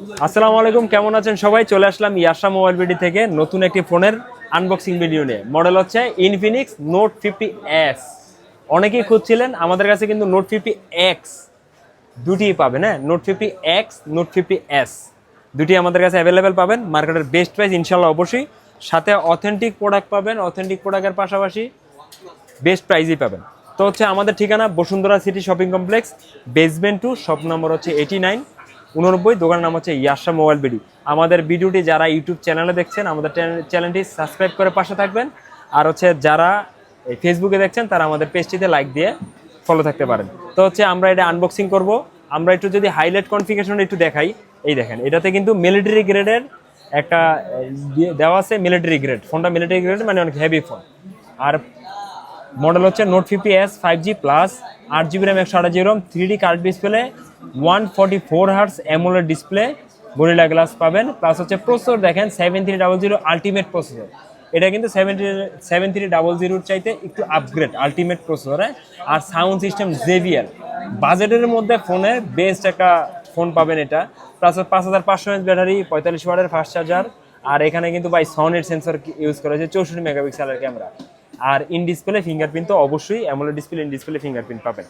আসসালামু আলাইকুম, কেমন আছেন সবাই? চলে আসলাম ইয়াশা মোবাইল বিডি থেকে নতুন একটি ফোনের আনবক্সিং ভিডিও নিয়ে। মডেল হচ্ছে ইনফিনিক্স নোট ফিফটি এস অনেকেই খুঁজছিলেন, আমাদের কাছে কিন্তু নোট ফিফটি এক্স দুটি পাবেন হ্যাঁ? Note fifty X note fifty S দুটি আমাদের কাছে অ্যাভেলেবেল পাবেন মার্কেটের বেস্ট প্রাইস ইনশাল্লাহ অবশ্যই। সাথে অথেন্টিক প্রোডাক্ট পাবেন অথেন্টিক প্রোডাক্টের পাশাপাশি বেস্ট প্রাইজই পাবেন। তো হচ্ছে আমাদের ঠিকানা Bashundhara city shopping complex basement two shop number হচ্ছে এইটি নাইন উননব্বই, দোকানের নাম হচ্ছে ইয়াশা মোবাইল বিডি। আমাদের ভিডিওটি যারা ইউটিউব চ্যানেলে দেখছেন, আমাদের চ্যানেলটি সাবস্ক্রাইব করে পাশে থাকবেন। আর হচ্ছে যারা এই ফেসবুকে দেখছেন, তারা আমাদের পেজটিতে লাইক দিয়ে ফলো থাকতে পারেন। তো হচ্ছে আমরা এটা আনবক্সিং করব। আমরা একটু যদি হাইলাইট কনফিগারেশন একটু দেখাই। এই দেখেন, এটাতে কিন্তু মিলিটারি গ্রেডের একটা দেওয়া আছে মিলিটারি গ্রেড ফোনটা মিলিটারি গ্রেড মানে অনেক হেভি ফোন আর মডেল হচ্ছে note fifty S five G plus আট জিবি র্যাম একশো আঠাশ GB RAM three D curved display one forty four hertz AMOLED display Gorilla glass পাবেন প্লাস হচ্ছে প্রসেসর দেখেন seven three double zero ultimate processor এটা কিন্তু seven seven three double জিরোর চাইতে একটু আপগ্রেড আলটিমেট প্রসেসর আর সাউন্ড সিস্টেম জেভিয়ার বাজেটের মধ্যে ফোনে বেস্ট একটা ফোন পাবেন এটা প্লাস পাঁচ হাজার পাঁচশো এমএচ ব্যাটারি পঁয়তাল্লিশ ওয়াটের ফাস্ট চার্জার আর এখানে কিন্তু বাই সনের সেন্সর ইউজ করা হয়েছে, চৌষট্টি মেগাপিক্সেলের ক্যামেরা আর ইন ডিসপ্লে ফিঙ্গারপ্রিন্ট তো অবশ্যই AMOLED display in display fingerprint পাবেন।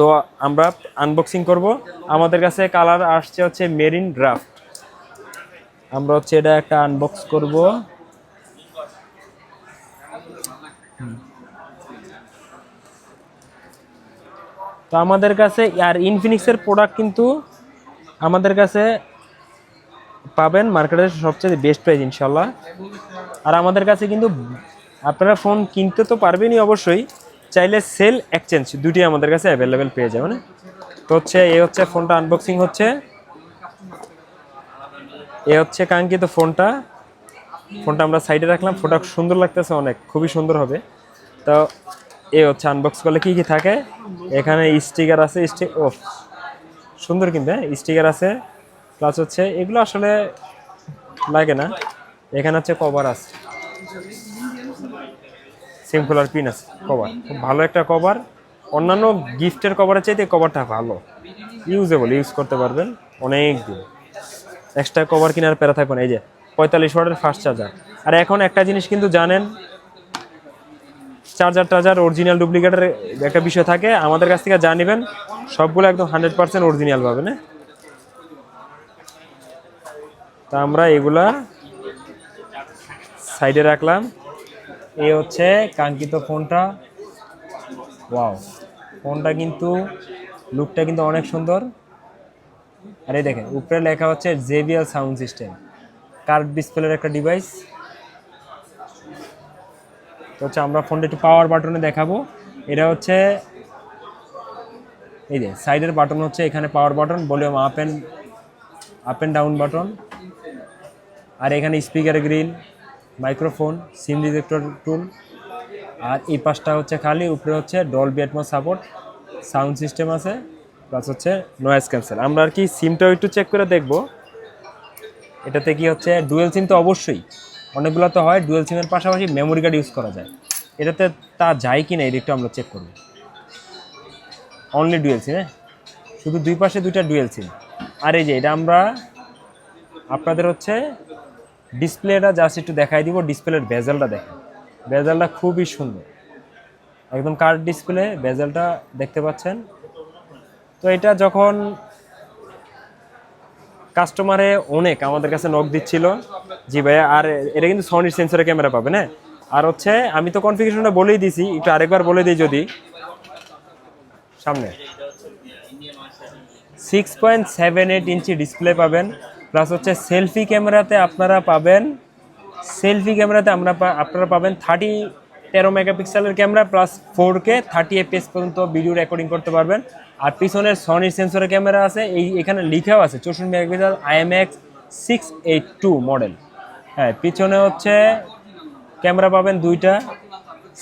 তো আমরা আনবক্সিং করব। আমাদের কাছে কালার আসছে হচ্ছে মেরিন ড্রাফট আমরা হচ্ছে এটা একটা আনবক্স করব। তো আমাদের কাছে, আর ইনফিনিক্সের প্রোডাক্ট কিন্তু আমাদের কাছে পাবেন মার্কেটের সবচেয়ে বেস্ট প্রাইস ইনশাল্লাহ আর আমাদের কাছে কিন্তু আপনারা ফোন কিনতে তো পারবেনই অবশ্যই। চাইলে সেল এক্সচেঞ্জ দুটি আমাদের কাছে অ্যাভেলেবেল পেয়ে যাবেন। তো হচ্ছে এ হচ্ছে ফোনটা আনবক্সিং হচ্ছে। এ হচ্ছে কাঙ্ক্ষিত ফোনটা। ফোনটা আমরা সাইডে রাখলাম। ফোনটা সুন্দর লাগতেছে অনেক, খুবই সুন্দর হবে। তো এ হচ্ছে আনবক্স করলে কি কি থাকে? এখানে স্টিকার আছে স্টিক ও, সুন্দর কিন্তু হ্যাঁ? স্টিকার আছে প্লাস হচ্ছে এগুলো আসলে লাগে না। এখানে হচ্ছে কভার আছে। সিম্পল আর পিন আছে কভার খুব ভালো একটা কভার অন্যান্য গিফটের কভারের চাইতে কভারটা ভালো। ইউজেবল ইউজ করতে পারবেন অনেক দিন এক্সট্রা কভার কেনার প্যারা থাকবে না, এই যে পঁয়তাল্লিশ ওয়াটের ফাস্ট চার্জার আর এখন একটা জিনিস কিন্তু জানেন চার্জার টার্জার অরিজিনাল ডুপ্লিকেটের একটা বিষয় থাকে, আমাদের কাছ থেকে যা নেবেন, সবগুলো একদম হান্ড্রেড পার্সেন্ট অরিজিনাল পাবেন হ্যাঁ? তা আমরা এগুলা সাইডে রাখলাম। এই হচ্ছে কাঙ্ক্ষিত ফোনটা। ওয়াও, ফোনটা কিন্তু, লুকটা কিন্তু অনেক সুন্দর। আর এই দেখেন, উপরে লেখা হচ্ছে জেবিএল সাউন্ড সিস্টেম। কার্ভ ডিসপ্লের একটা ডিভাইস। তো হচ্ছে আমরা ফোনটা একটু পাওয়ার বাটনে দেখাবো। এটা হচ্ছে, এই যে সাইডের বাটন হচ্ছে এখানে power button volume up and up and down button আর এখানে speaker grill microphone, SIM ejector tool আর এই পাশটা হচ্ছে খালি, উপরে হচ্ছে Dolby Atmos support sound system আছে প্লাস হচ্ছে নয়েজ ক্যান্সেল আমরা আর কি সিমটাও একটু চেক করে দেখব। এটাতে কি হচ্ছে ডুয়েল সিম তো অবশ্যই। অনেকগুলো তো হয় ডুয়েল সিমের পাশাপাশি মেমোরি কার্ড ইউজ করা যায়। এটাতে তা যায় কি না এই দিকটা আমরা চেক করব। অনলি ডুয়েল সিম হ্যাঁ? শুধু দুই পাশে দুইটা ডুয়েল সিম আর এই যে, এটা আমরা আপনাদের হচ্ছে ডিসপ্লেটা জাস্ট একটু দেখাই দিব, ডিসপ্লের বেজেলটা দেখেন। বেজেলটা খুবই সুন্দর। একদম কার্ড ডিসপ্লে বেজেলটা দেখতে পাচ্ছেন। তো এটা যখন কাস্টমারে অনেক আমাদের কাছে নক দিচ্ছিল, জি ভাইয়া, আর এটা কিন্তু সনির সেন্সরের ক্যামেরা পাবেন হ্যাঁ আর হচ্ছে, আমি তো কনফিগারেশনটা বলেই দিছি, একটু আরেকবার বলে দিই যদি। সামনে। Six point seven eight inch display পাবেন। প্লাস হচ্ছে সেলফি ক্যামেরাতে আপনারা পাবেন সেলফি ক্যামেরাতে আমরা আপনারা পাবেন থার্টি তেরো মেগাপিক্সেলের camera plus four K thirty FPS পর্যন্ত ভিডিও রেকর্ডিং করতে পারবেন। আর পিছনের সনির সেন্সরের ক্যামেরা আছে, এই এখানে লিখাও আছে, চৌষট্টি megapixel IMX six eight two model হ্যাঁ পিছনে হচ্ছে ক্যামেরা পাবেন দুইটা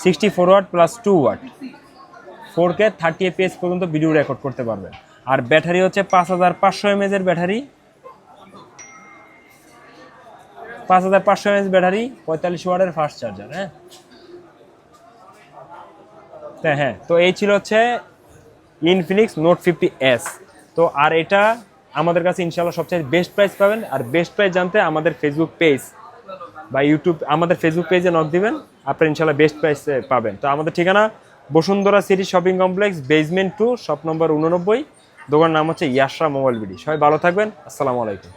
sixty four watt plus two watt four K thirty FPS পর্যন্ত ভিডিও রেকর্ড করতে পারবেন। আর ব্যাটারি হচ্ছে পাঁচ হাজার পাঁচশো এমএজের ব্যাটারি পাঁচ হাজার পাঁচশো এমএস ব্যাটারি, পঁয়তাল্লিশ ওয়ার্ডের ফাস্ট চার্জার হ্যাঁ? হ্যাঁ হ্যাঁ তো এই ছিল হচ্ছে ইনফিনিক্স নোট ফিফটি এস তো আর এটা আমাদের কাছে ইনশাল্লাহ সবচেয়ে বেস্ট প্রাইস পাবেন, আর বেস্ট প্রাইস জানতে আমাদের ফেসবুক পেজ বা ইউটিউব আমাদের ফেসবুক পেজে নক দিবেন, আপনারা ইনশাল্লাহ বেস্ট প্রাইস পাবেন। তো আমাদের ঠিকানা Bashundhara city shopping complex basement two shop number উননব্বই দোকানের নাম হচ্ছে ইয়াশরা মোবাইল বিডি সবাই ভালো থাকবেন, আসসালামু আলাইকুম।